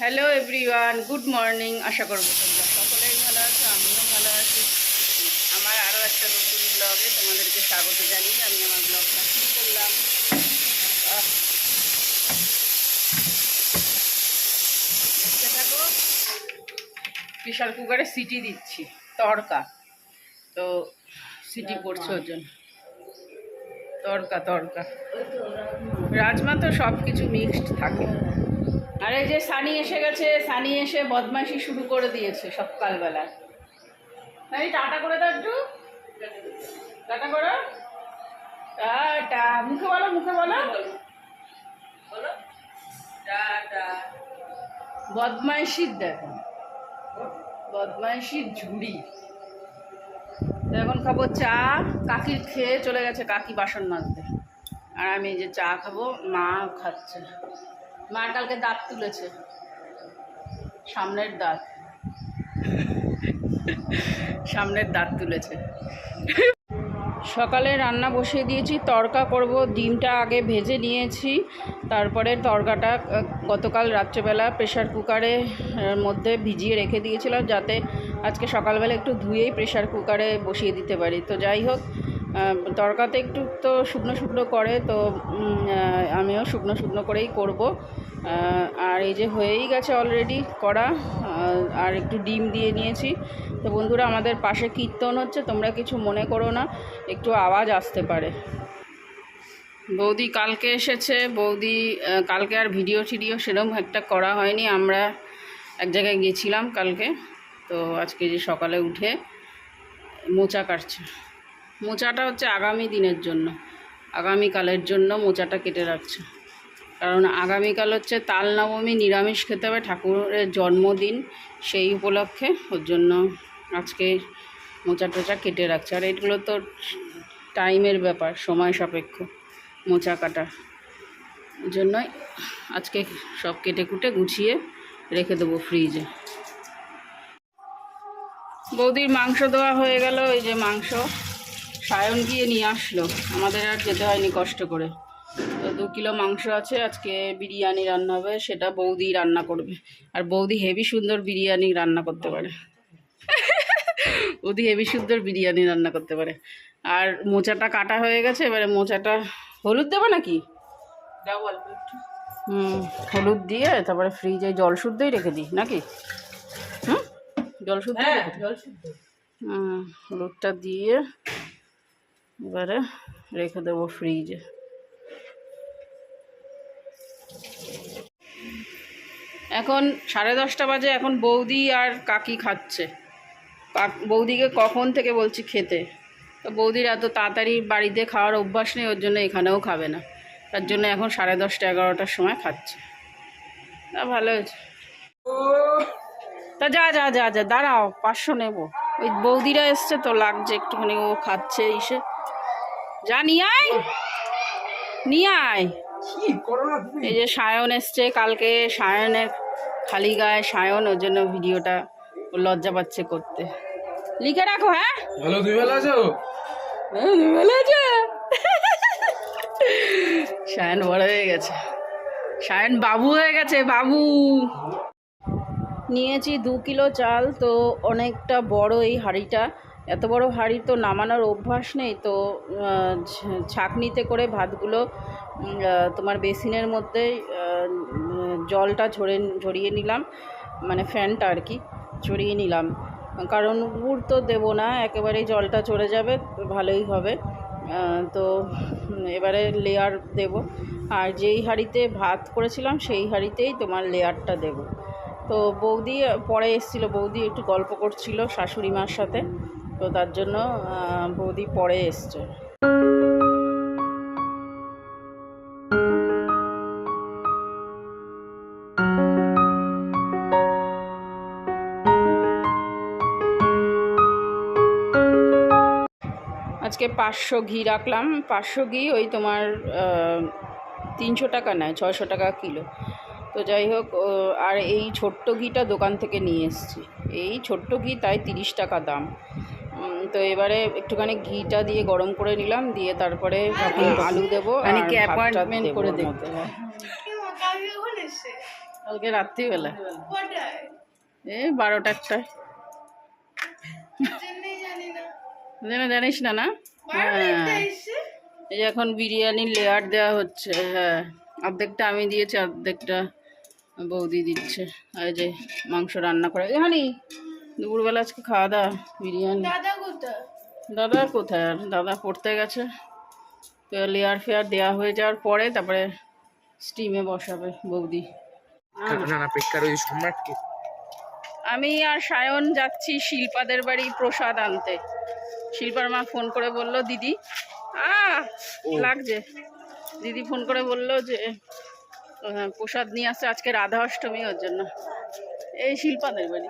Hello everyone good morning আশা করব তোমরা সকলেই ভালো আছো আমিও ভালো আছি। আমার আরও একটা নতুন ব্লগে তোমাদেরকে স্বাগত জানিয়ে আমি আমার ব্লগটা শুরু করলাম। দেখতে থাকো প্রেশার কুকারে সিটি দিচ্ছি তড়কা। তো সিটি পড়ছে ওর জন্য। তড়কা তড়কা। রাজমা তো সব কিছু মিক্সড থাকে। আর এই যে সানি এসে গেছে, সানি এসে বদমাইশি শুরু করে দিয়েছে সকালবেলা। সানি টাটা করে দাও একটু। টাটা করো। টাটা। মুখে বলো মুখে বলো। বদমাইশির দেখো। বদমাইশির ঝুড়ি। এখন খাব চা। কাকির খেয়ে চলে গেছে, কাকি বাসন মাজতে আর আমি যে চা খাব, মা খাচ্ছে। মার কালকে দাঁত তুলেছে। সামনের দাঁত। সামনের দাঁত তুলেছে। সকালে রান্না বসিয়ে দিয়েছি, তরকা করব, ডিমটা আগে ভেজে নিয়েছি, তারপরে তরকাটা গতকাল রাত্রেবেলা প্রেশার কুকারে মধ্যে ভিজিয়ে রেখে দিয়েছিলাম যাতে আজকে সকালবেলা একটু ধুয়েই প্রেশার কুকারে বসিয়ে দিতে পারি। তো যাই হোক আহ, তড়কাতে একটু তো শুকনো শুকনো করে তো আমিও শুকনো শুকনো করেই করব। আর এই যে হয়েই গেছে অলরেডি করা আর একটু ডিম দিয়ে নিয়েছি। তো বন্ধুরা আমাদের পাশে কীর্তন হচ্ছে তোমরা কিছু মনে করো না একটু আওয়াজ আসতে পারে। বৌদি কালকে এসেছে বৌদি কালকে আর ভিডিও টিডিও সেরকম একটা করা হয়নি আমরা এক জায়গায় গেছিলাম কালকে। তো আজকে যে সকালে উঠে মোচা কাটছে। মোচাটা হচ্ছে আগামী দিনের জন্য। আগামীকালের জন্য মোচাটা কেটে রাখছে। কারণ আগামীকাল হচ্ছে তাল নবমী নিরামিষ খেতে হবে, ঠাকুরের জন্মদিন সেই উপলক্ষে। ওর জন্য আজকে মোচা টোচা কেটে রাখছে। আর এগুলো তো টাইমের ব্যাপার, সময় সাপেক্ষ মোচা কাটা। ওই জন্যই আজকে সব কেটে কুটে গুছিয়ে রেখে দেবো ফ্রিজে। বৌদির মাংস দেওয়া হয়ে গেল, এই যে মাংস। সায়ন গিয়ে নিয়ে আসলো। আমাদের আর যেতে হয়নি কষ্ট করে। তো দু কিলো মাংস আছে আজকে বিরিয়ানি রান্না হবে সেটা বৌদি রান্না করবে। আর বৌদি হেভি সুন্দর বিরিয়ানি রান্না করতে পারে। বৌদি হেভি সুন্দর বিরিয়ানি রান্না করতে পারে। আর মোচাটা কাটা হয়ে গেছে এবারে মোচাটা হলুদ দেবে নাকি? হুম হলুদ দিয়ে তারপরে ফ্রিজে জল শুদ্ধই রেখে দিই নাকি? হুম? জল শুদ্ধ হুম হলুদটা দিয়ে এবারে রেখে দেবো ফ্রিজে এখন সাড়ে দশটা বাজে, এখন বৌদি আর কাকি খাচ্ছে। বৌদিকে কখন থেকে বলছি খেতে? তো বৌদির এত তাড়াতাড়ি বাড়িতে খাওয়ার অভ্যাস নেই, ওর জন্য এখানেও খাবে না। তার জন্য এখন সাড়ে দশটা, এগারোটার সময় খাচ্ছে। তা ভালো হয়েছে। তা যা যা যা যা, দাঁড়াও, পাঁচশো নেব। ওই বৌদিরা এসছে তো লাগছে একটুখানি, ও খাচ্ছে ইসে। যা নিয়ে আয়। নিয়ে আয়। এই যে সায়ন এসছে কালকে সায়নের খালি গায়ে সায়ন ওর জন্য ভিডিওটা লজ্জা পাচ্ছে করতে। লিখে রাখো হ্যাঁ? তুই ভালো আছো? হ্যাঁ, তুমি ভালো আছো? সায়ন বড় হয়ে গেছে। সায়ন বাবু হয়ে গেছে বাবু। নিয়েছি দু কিলো চাল তো অনেকটা বড় এই হাঁড়িটা। এত বড় হাঁড়ি তো নামানোর অভ্যাস নেই, তো ছাঁকনিতে করে ভাতগুলো তোমার বেসিনের মধ্যে জলটা ঝরে, ঝরিয়ে নিলাম মানে ফ্যানটা আর কি চড়িয়ে নিলাম। কারণ গুড় তো দেবো না, একেবারেই জলটা চড়ে যাবে, ভালোই হবে। তো এবারে লেয়ার দেব। আর যেই হাঁড়িতে ভাত করেছিলাম, সেই হাঁড়িতেই তোমার লেয়ারটা দেবো। তো বৌদি, পরে এসেছিল বৌদি, একটু গল্প করছিল শাশুড়ি মার সাথে। তো তার জন্য বৌদি পরে এসছে। আজকে পাঁচশো ঘি রাখলাম। পাঁচশো ঘি ওই তোমার তিনশো টাকা নেয়, ছয়শো টাকা কিলো। তো যাই হোক আর এই ছোট্ট ঘিটা দোকান থেকে নিয়ে এসেছি। এই ছোট্ট ঘি তাই তিরিশ টাকা দাম। তো এবারে একটুখানি ঘিটা দিয়ে গরম করে নিলাম দিয়ে তারপরে আলু দেবো খানিক আর ভাতটা করে দেখতে। কালকে রাত্রিবেলা? এই বারোটা একটায়। চেন্নাই জানি না জানিস না? না হ্যাঁ। এই যে এখন বিরিয়ানির লেয়ার দেওয়া হচ্ছে হ্যাঁ। অর্ধেকটা আমি দিয়েছি অর্ধেকটা বৌদি দিচ্ছে। আর এই যে মাংস রান্না করে জানি দুপুরবেলা আজকে খাওয়া দাওয়া বিরিয়ানি। দাদা কোথায়? দাদা কোথায় আর? দাদা পড়তে গেছে। তো লেয়ার ফেয়ার দেওয়া হয়ে যাওয়ার পরে তারপরে স্টিমে বসাবে বৌদি। আমি আর সায়ন যাচ্ছি শিল্পাদের বাড়ি প্রসাদ আনতে। শিল্পার মা ফোন করে বলল দিদি আ লাগছে। দিদি ফোন করে বলল যে প্রসাদ নিয়ে আসছে আজকে রাধা অষ্টমী ওর জন্য। এই শিল্পাদের বাড়ি।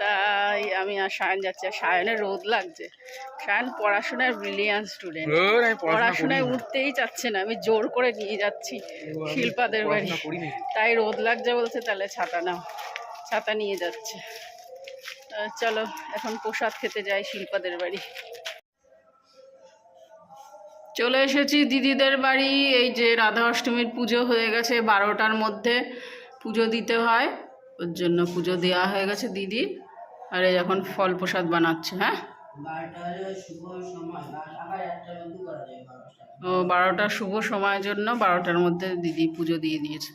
তাই আমি আর সায়ন যাচ্ছি আর সায়নের রোদ লাগছে। সায়ন পড়াশোনার ব্রিলিয়ান্ট স্টুডেন্ট পড়াশোনায় উঠতেই চাচ্ছে না আমি জোর করে নিয়ে যাচ্ছি শিল্পাদের বাড়ি। তাই রোদ লাগছে বলছে তাহলে ছাতা নাও। ছাতা নিয়ে যাচ্ছে। চলো এখন প্রসাদ খেতে যাই শিল্পাদের বাড়ি। চলে এসেছি দিদিদের বাড়ি এই যে রাধা অষ্টমীর পুজো হয়ে গেছে বারোটার মধ্যে পুজো দিতে হয়। ওর জন্য পুজো দেওয়া হয়ে গেছে দিদি। আর এখন ফল প্রসাদ বানাচ্ছে হ্যাঁ? ও বারোটার শুভ সময়ের জন্য বারোটার মধ্যে দিদি পুজো দিয়ে দিয়েছে।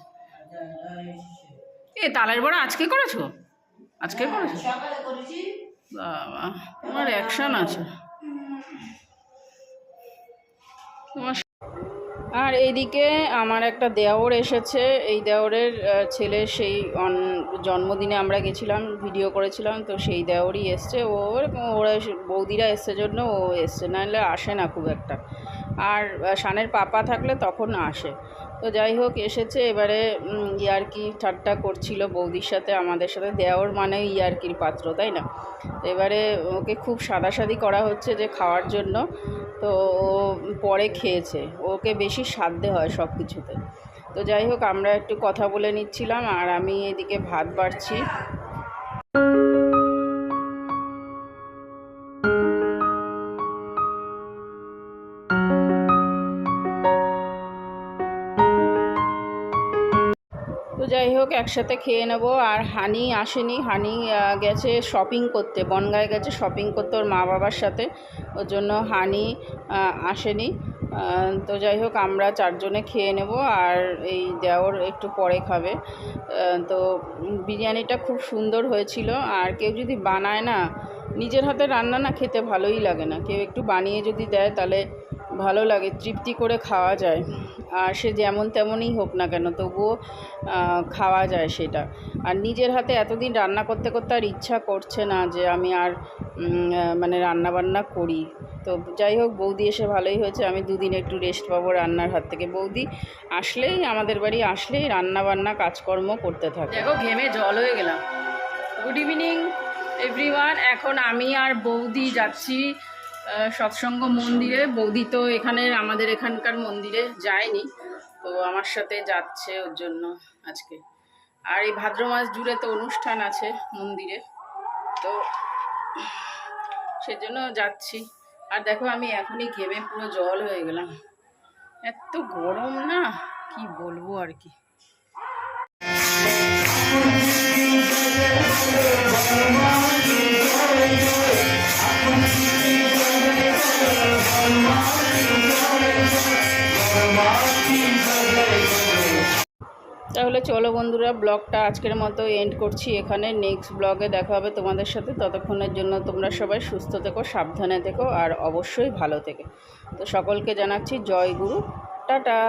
এ, তালের বড়া আজকে করেছ? আজকে করেছ? বাবা, তোমার অ্যাকশন আছে। তোমার আর এইদিকে আমার একটা দেওর এসেছে। এই দেওরের ছেলে সেই জন্মদিনে আমরা গেছিলাম, ভিডিও করেছিলাম, তো সেই দেওরই এসছে। ও ওরা বৌদিরা এসছে জন্য ও এসছে, নাহলে আসে না খুব একটা। আর শানের পাপা থাকলে তখন আসে। তো যাই হোক, এসেছে। এবারে ইয়ার্কি ঠাট্টা করছিল বৌদির সাথে, আমাদের সাথে। দেওর মানে ইয়ার্কির পাত্র, তাই না? এবারে ওকে খুব সাদাসাদি করা হচ্ছে যে খাওয়ার জন্য। তো ও পরে খেয়েছে। ওকে বেশি সাধ্যে হয় সব কিছুতে তো যাই হোক, আমরা একটু কথা বলে নিচ্ছিলাম আর আমি এদিকে ভাত বাড়ছি। যাই হোক, একসাথে খেয়ে নেব। আর হানি আসেনি। হানি গেছে শপিং করতে। বনগায় গেছে শপিং করতে ওর মা বাবার সাথে। ওর জন্য হানি আসেনি। তো যাই হোক, আমরা চারজনে খেয়ে নেব আর এই দেওর একটু পরে খাবে। তো বিরিয়ানিটা খুব সুন্দর হয়েছিল। আর কেউ যদি বানায় না, নিজের হাতে রান্না না, খেতে ভালোই লাগে না। কেউ একটু বানিয়ে যদি দেয়, তাহলে ভালো লাগে, তৃপ্তি করে খাওয়া যায়। আর সে যেমন তেমনই হোক না কেন, তবুও খাওয়া যায় সেটা। আর নিজের হাতে এতদিন রান্না করতে করতে আর ইচ্ছা করছে না যে আমি আর মানে রান্না বান্না করি। তো যাই হোক, বৌদি এসে ভালোই হয়েছে। আমি দুদিন একটু রেস্ট পাবো রান্নার হাত থেকে। বৌদি আসলেই, আমাদের বাড়ি আসলেই রান্না বান্না কাজকর্ম করতে থাকে। দেখো, ঘেমে জল হয়ে গেলাম। গুড ইভিনিং এভরিওয়ান এখন আমি আর বৌদি যাচ্ছি সৎসঙ্গ মন্দিরে, বৌদি তো এখানে, আমাদের এখানকার মন্দিরে যায়নি, তো আমার সাথে যাচ্ছে ওর জন্য আজকে। আর এই ভাদ্র মাস জুড়ে তো অনুষ্ঠান আছে মন্দিরে, তো সেজন্য যাচ্ছি। আর দেখো, আমি এখনই ঘেমে পুরো জল হয়ে গেলাম। এত গরম না, কি বলব আর কি। তাহলে চলো বন্ধুরা, ব্লগটা আজকের মতো এন্ড করছি। এখানে নেক্সট ব্লগে দেখা হবে তোমাদের সাথে। ততক্ষণের জন্য তোমরা সবাই সুস্থ থেকো, সাবধানে থেকো, আর অবশ্যই ভালো থেকে। তো সকলকে জানাচ্ছি, জয় গুরু। টাটা!